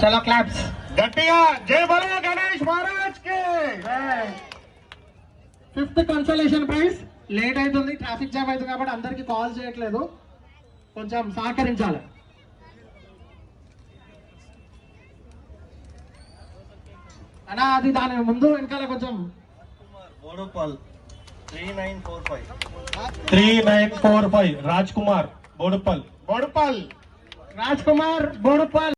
చలో క్లాప్స్ గట్టిగా జై బలో గణేష్ మహారాజ్కి ఫిఫ్త్ కన్సలేషన్ ప్రైజ్ లేట్ అవుతుంది ట్రాఫిక్ జామ్ అవుతుంది కాబట్టి అందరికి కాల్ చేయట్లేదు. కొంచెం సహకరించాలి. అనా అది దాని ముందు వెనకాల కొంచెం. Boduppal. Three nine four five three nine four five Raj Kumar Boduppal Boduppal. Raj Kumar Boduppal.